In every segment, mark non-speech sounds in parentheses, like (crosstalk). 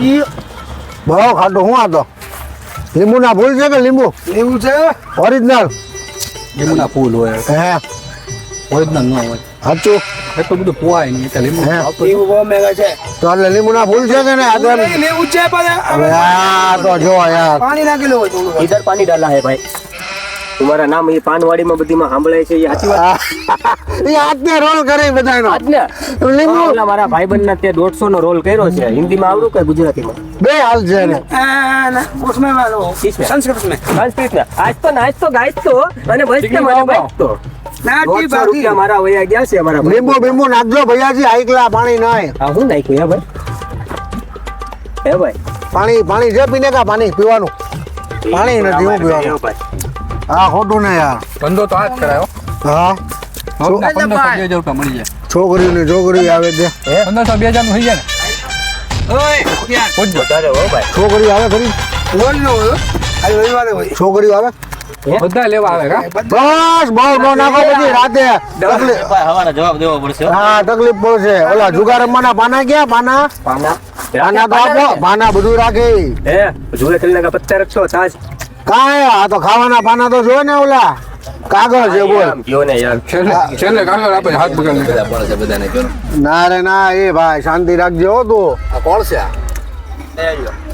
ઈ ભાવ ખાટો. હું આતો લીંબુ ના ફૂલ છે કે લીંબુ? લીંબુ છે? ઓરિજિનલ લીંબુ ના ફૂલ હોય. હે. ઓરિજિનલ ન હોય. સાચું. એટલું બધું પોવાય નહીં એટલે લીંબુ લીંબુ બહુ મેગા છે. તો એટલે લીંબુ ફૂલ છે કે ને આગળ હવે આ તો જો યાર. પાણી નાખી લો ઇધર પાણી ડાલા હે ભાઈ. તમારા નામ એ પાનવાડીમાં બધીમાં સાંભળાય છે એ સાચી વાત? (laughs) એ આજને રોલ કરે બધાનો આજને? લીંબુ ઓલા મારા ભાઈબંધના તે 150 નો રોલ કર્યો છે. હિન્દીમાં આવડું કે ગુજરાતીમાં? બે હાલ છે ને સંસ્કૃત મે સંસ્કૃત મે આજ તો નાચ તો ગાય તો અને બસ કે મને બસ તો. છે આઈકલા પાણી નાય. હા નાખ્યું હે ભાઈ? એ ભાઈ? પાણી પાણી જે પીને કા પાણી પીવાનું. પાણી નથી હું પીવાનું. હા ખોટું ને યાર. ધંધો તો આ જ કરાયો. હા? છોકરી આવે બે હજાર છોકરી આવે ખરી? છોકરીઓ આવે? બધા લેવા આવે કા? બસ રાતે હા. તકલીફ પડશે. ઓલા જુગારમાના પાના ક્યાં? પાના? પાના. પાના તો આપો. પાના. બધું રાખે. હે જુએ કરીને પત્તા રાખશો તાજ કાંઈ? આ તો ખાવાના પાના તો જો ને ઓલા. કાગળ છે બોલ. કયો છેલ્લે કાગળ આપે હાથ પકડી ના રે ના એ ભાઈ શાંતિ રાખજો હો તું. કોણ છે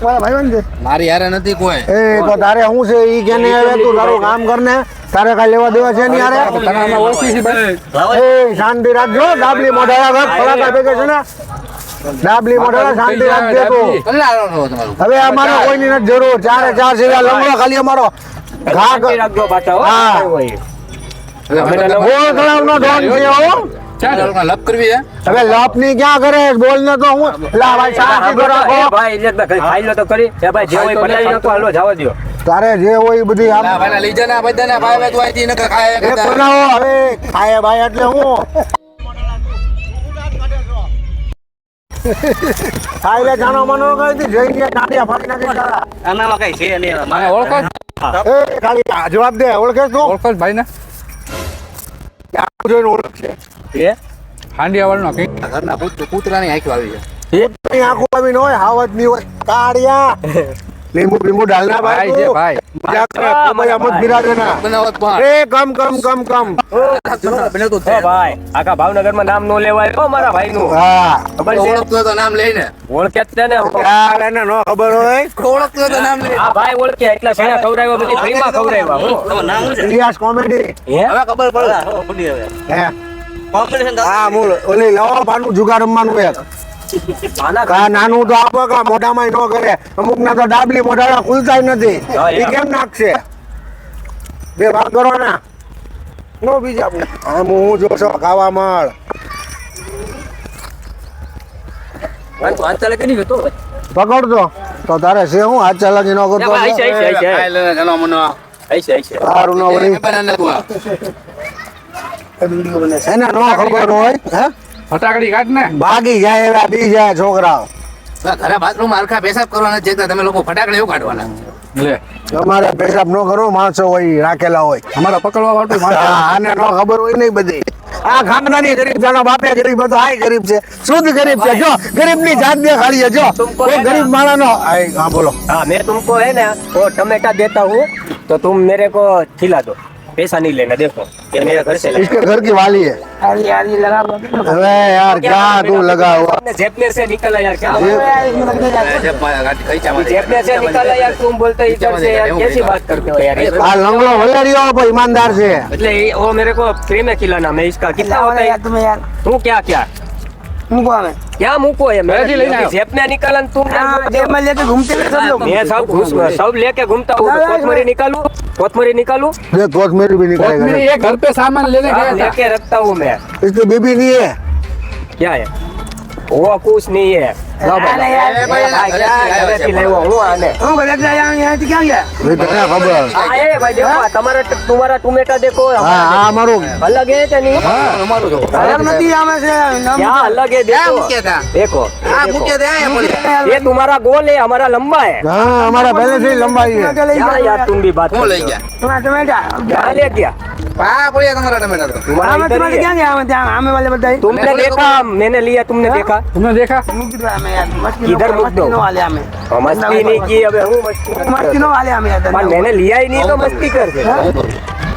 મારા ભાઈબંધ છે. મારી યારે નથી કોઈ. એ તો તારે શું છે ઈ કેને હવે તું તારું કામ કરને તારે કાંઈ લેવા દેવા છે નહીં યાર એ શાંતિ રાખજો ડાબલી મોઢા ઘર ફળાકા ભેગે છે ને. ડાબલી મોઢાળા શાંતિ રાખજે તો. હવે અમારો કોઈની નથી જરૂર. ચારે ચાર છે લંગડો ખાલી અમારો. ઘા રાખજો પાછા હા. ગોળ તળાવનો ડોન છે હો. લપ કરવી હે. હવે લપની ક્યાં કરે બોલ ને તો હું લા ભાઈ એ ભાઈ એટલે ખાઈ લો તો કરી. એ ભાઈ જે હોય હાલો જવા દ્યો તારે જે હોય એ બધી આમ લઈ જા ને બધા ભાઈ તું આઈથી નકર ખાય એ હવે ખાય ભાઈ એટલે હું ખાઈ લે જાનો મનો કરી દી જઈને ટાટિયા ફાડી નાખી તારા. આનામાં કઈ છે નહીં મને ઓળખો એ ખાલી જવાબ દે ઓળખે તું? ઓળખો ભાઈ ને આખું જોઈને ઓળખશે એ? હાંડિયા વાળનો કઈ ઘરના કૂતરાની આંખ આવી છે. એક આંખો આવી ન હોય હાવજની હોય કાળિયા. (laughs) લીંબુ લીંબુ ડાલના ભાઈ ભાઈ. છે તું. ભાઈ મજાક કરે, કોઈ અમત બિરાજેના. બનાવત પણ એ કમ કમ કમ કમ બનાવતું ઓ ભાઈ આખા ભાવનગરમાં નામ નો લેવાય. ઓ મારા ભાઈનું. હા. ખબર છે? ઓળખતો તો નામ લઈને. ઓળખે જ છે ને. યાર એને નો ખબર હોય. ઓળખતો તો નામ લઈને. આ ભાઈ ઓળખે એટલે સેના ખવડાવ્યા બધી ફ્રી માં ખવરાવ્યા હો નામ છે ઇલિયાસ કોમેડી હવે ખબર પડે. હે હા મૂળ ઓલી લવા ભાનું જુગાર રમવાનું એક. નાનું તો આપો કા મોઢામાં ન કરે. અમુક ના તો ડાબલી મોઢાડા ખુલતા નથી. એ કેમ નાખશે? બે વાત કરવાના. નો બીજા આમ હું જોશો ખાવા મળ. પકડતો તો? તારે છે હું? હાથ ચાલાકી ન કરતો આઈશે આઈશે આઈશે ખાઈ લે ચલો મને. આઈશે આઈશે સારું ન વળી એને ન ખબર હોય હે? ફટાકડી કાઢ ને. ભાગી જાય એવા બી જાય છોકરા ઘરે બાથરૂમ હરખા પેશાબ કરવાના જતા તમે લોકો ફટાકડા એવું કાઢવાના. લે. પેશાબ ન કરો માણસો હોય રાખેલા હોય. અમારા પકડવા વાળું આને ન ખબર હોય નહીં બધી. આ ખાનદાની ગરીબ જાનો બાપે ગરીબ હતો આય ગરીબ છે. શુદ્ધ ગરીબ છે જો. ગરીબની જાત દે ખાલી જો કોઈ ગરીબ માણા નો હા બોલો. હા મેં તુમકો હે ને ઓ ટમેટા દેતા હું તો તુમ મેરે કો ખિલા દો. पैसा नहीं लेना देखो ये मेरे घर से इसके घर की वाली है आरी आरी लगा लो अबे यार क्या तू लगा हुआ अपने जेब में से निकला यार क्या કઈ जेब में से निकाला यार तुम बोलते इधर से यार कैसी बात करते हो यार ये- આ લંગડો વલેરીઓ પણ ઈમાનદાર છે એટલે ये- वो मेरे को फ्री में खिलाना मैं इसका कितना होता है यार तुम्हें यार तू क्या क्या मुको हमें क्या मुंह को है मैं भी लेने आया। जेब में निकाला न तुम हाँ, जेब में लेके घूमते हैं सब लोग मैं सब घुस सब लेके घूमता हूँ तो कोथमरी निकालू कोथमरी निकालू देख कोथमीरी भी निकालेगा मेरी ये घर पे सामान लेने हाँ, गया था लेके रखता हूँ मैं इसकी बीबी नहीं है क्या है ઓ હા અલગ હે. દેખો? મૂકે એ તમારા ગોલ હે અમારા લંબા હા અમારા બેલેન્સ લંબા गया પા પડ્યા તમારા ટમેટા તો तुम्हारा આમે इधर તમારે ही है। ક્યાં ગયા આમે ત્યાં આમે વાલે બધા तुमने देखा मैंने लिया तुमने देखा तुमने देखा મૂકી દો આમે યાર મસ્તી ઇધર નો મૂક દો. મસ્તી નો હાલે આમે मस्ती नहीं की अब हूँ मस्ती મસ્તી નો હાલે આમે યાર पर मैंने लिया ही नहीं तो मस्ती कर दे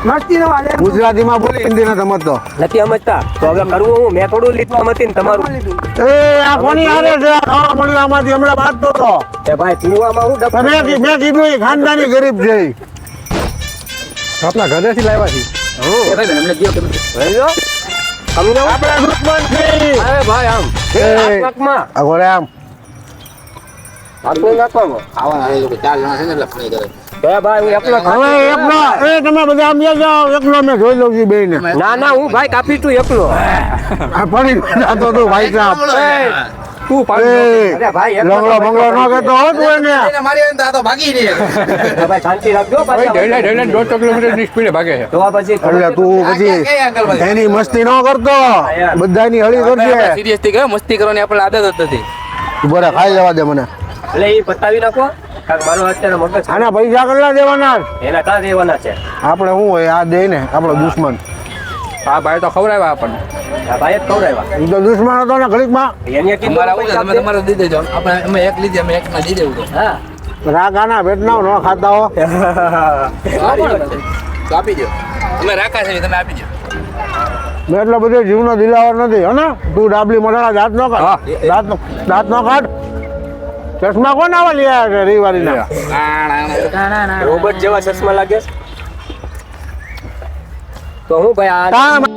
મસ્તી નો હાલે ગુજરાતીમાં બોલી હિન્દી નથી સમજતો નથી સમજતા તો હવે કરવું હું મેં થોડું લીધું આમાંથી ને તમારું એ આ કોની હારે છે આ ખાવા મળ્યું આમાંથી હમણાં વાત તો તો એ ભાઈ કુવામાં હું ડબ મેં કી- મેં કીધું એ ખાનદાની ગરીબ છે ઈ. એ. ભાઈ મને દિયો કે ભાઈઓ ને ના ના હું ભાઈ કાપી તું એકલો. ફણી તો ભાઈ સાહેબ. તું પાણી અરે ભાઈ લંગડો બંગડો ન કરતો હો તું એને મારી એને તો ભાગી રહી. (laughs) ભાઈ શાંતિ રાખજો ભાઈ ઢેલા ઢેલા દોઢ કિલોમીટરની સ્પીડે ભાગે છે. તો પછી એટલે તું પછી એની મસ્તી ન કરતો. બધાની હળી કરજે. સિરિયસથી કે મસ્તી કરવાની આપણે આદત જ નથી. બરા ખાઈ લેવા દે મને. એટલે એ બતાવી નાખો. આના પૈસા કેટલા દેવાના? એના કા દેવાના છે? આપણે શું હોય આ દે ને આપણો દુશ્મન. આ ભાઈ તો ખવડાવ્યા આપણને. આ ભાઈ જ ખવડાવ્યા. ઈ તો દુશ્મન હતો ને ઘડીકમાં. એને કીધું અમારા આવું તમે આપજે. દઈ દેજો. આપણે અમે એક લીધી અમે એક દઈ દેવું હા. રાગાના ભેટના ન ખાતા હો. તો આપી દો અમે રાખા છે તમે આપી દો મેં એટલો બધો જીવનો દિલાવર નથી હો ને? તું ડાબલી મોઢાના દાંત નો હા. કાઢ દાંત નો દાંત નો કાઢ. ચશ્મા કોણ આવા લઈ આવ્યા છે રવિવારીના? રોબોટ જેવા ચશ્મા લાગે છે? તો હું ભાઈ